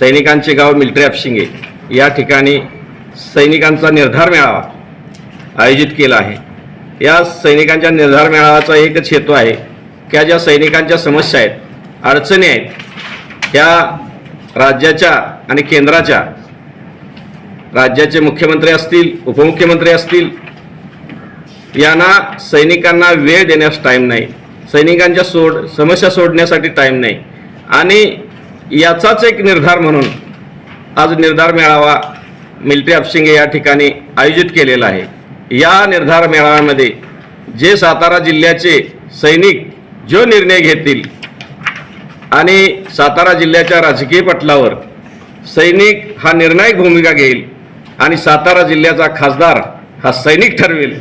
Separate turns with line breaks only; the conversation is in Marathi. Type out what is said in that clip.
सैनिकांचे गाव मिल्ट्री अपशिंगे या ठिकाणी सैनिकांचा निर्धार मेळावा आयोजित केला आहे. या सैनिकांच्या निर्धार मेळाव्याचा एकच हेतू आहे की ज्या सैनिकांच्या समस्या आहेत अडचणी आहेत त्या राज्याच्या आणि केंद्राच्या राज्याचे मुख्यमंत्री असतील उपमुख्यमंत्री असतील यांना सैनिकांना वेळ देण्यास टाईम नाही. सैनिकांच्या सोड समस्या सोडण्यासाठी टाईम नाही. आणि याचाच एक निर्धार म्हणून आज निर्धार मेळावा मिल्ट्री हापशिंगे या ठिकाणी आयोजित केलेला आहे. या निर्धार मेळाव्यामध्ये जे सातारा जिल्ह्याचे सैनिक जो निर्णय घेतील आणि सातारा जिल्ह्याच्या राजकीय पटलावर सैनिक हा निर्णायक भूमिका घेईल आणि सातारा जिल्ह्याचा खासदार हा सैनिक ठरवेल